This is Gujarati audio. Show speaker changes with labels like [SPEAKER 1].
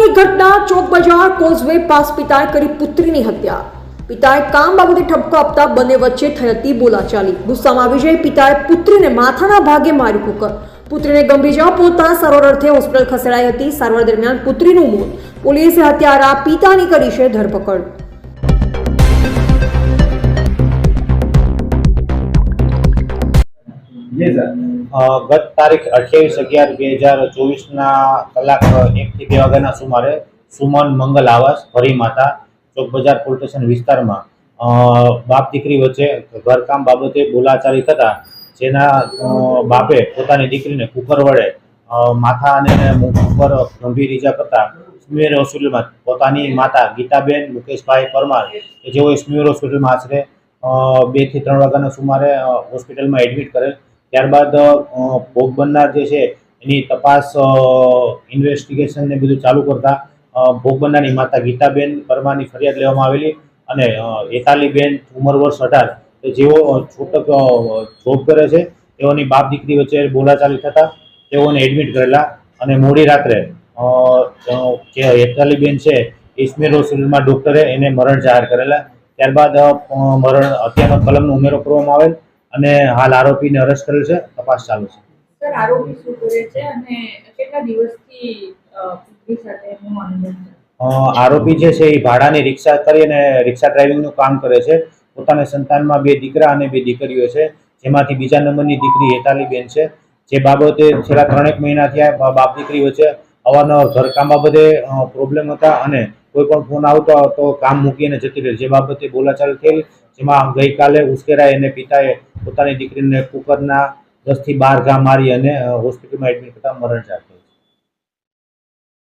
[SPEAKER 1] ઘટના ચોક બજાર કોઝવે પાસ પિતાએ કરી પુત્રીની હત્યા. પિતાએ કામ બાબતે ઠપકો આપતા બંને વચ્ચે થઈ હતી બોલાચાલી. ગુસ્સામાં આવી જઈ પિતાએ પુત્રીને માથાના ભાગે મારી કુકર પુત્રીને ગંભીર જવા પોતા સારવાર અર્થે હોસ્પિટલ ખસેડાઈ હતી. સારવાર દરમિયાન પુત્રીનું મોત. પોલીસે હત્યારા પિતાની કરી છે ધરપકડ.
[SPEAKER 2] ગત તારીખ અઠ્યાવીસ અગિયાર બે હજાર ચોવીસના કલાક એકથી બે વાગ્યાના સુમારે સુમન મંગલ આવાસ, હરી માતા ચોક બજાર પોલીસ વિસ્તારમાં. બાપ દીકરી વચ્ચે ઘરકામ બાબતે બોલાચાલી થતા જેના બાપે પોતાની દીકરીને કુકર વડે માથા અને મુખ ઉપર ગંભીર ઈજા કરતા સ્મીર હોસ્પિટલમાં પોતાની માતા ગીતાબેન મુકેશભાઈ પરમાર જેઓ સ્મીર હોસ્પિટલમાં આશરે બેથી ત્રણ વાગ્યાના સુમારે હોસ્પિટલમાં એડમિટ કરેલ ત્યારબાદ ભોગ બનનાર જે છે, એની તપાસ ઇન્વેસ્ટિગેશન ને બધું ચાલુ કરતા ભોગ બનનારની માતા ગીતાબેન પરમાની ફરિયાદ લેવામાં આવેલી અને એકાલીબેન ઉંમર વર્ષ અઢાર. જેઓ છૂટક જોબ કરે છે, તેઓની બાપ દીકરી વચ્ચે બોલાચાલી થતા, તેઓને એડમિટ કરેલા અને મોડી રાત્રે જે હેતાલીબેન છે ઇસ્મેર હોસ્પિટલમાં ડૉક્ટરે એને મરણ જાહેર કરેલા. ત્યારબાદ મરણ હત્યાનો કલમનો ઉમેરો કરવામાં આવેલ. અને હાલ આરોપીને અરેસ્ટ કરેલ છે તપાસ ચાલુ છે.
[SPEAKER 3] સર આરોપી શું કરે છે અને કેટલા દિવસથી પુત્રી સાથે એનું અનુબંધ
[SPEAKER 2] આરોપી જે છે એ ભાડાની રિક્ષા કરી અને રિક્ષા ડ્રાઇવિંગનું કામ કરે છે. પોતાના સંતાનમાં બે દીકરા અને બે દીકરીઓ છે જેમાંથી બીજા નંબરની દીકરી હેતાલીબેન છે. જે બાબતે છેલ્લા ત્રણેક મહિના થયા બાપ દીકરી વચ્ચે અવારનવાર ઘરકામ બાબતે પ્રોબ્લેમ હતા અને કોઈ પણ ફોન આવતો તો કામ મૂકીને જતી રહે. જે બાબતે બોલાચાલ થયેલી જેમાં ગઈકાલે ઉશ્કેરાય અને પિતાએ પોતાની દીકરીને કુકરના દસથી બાર ઘા મારી અને હોસ્પિટલમાં એડમિટ કરતા મરણ કરેલ.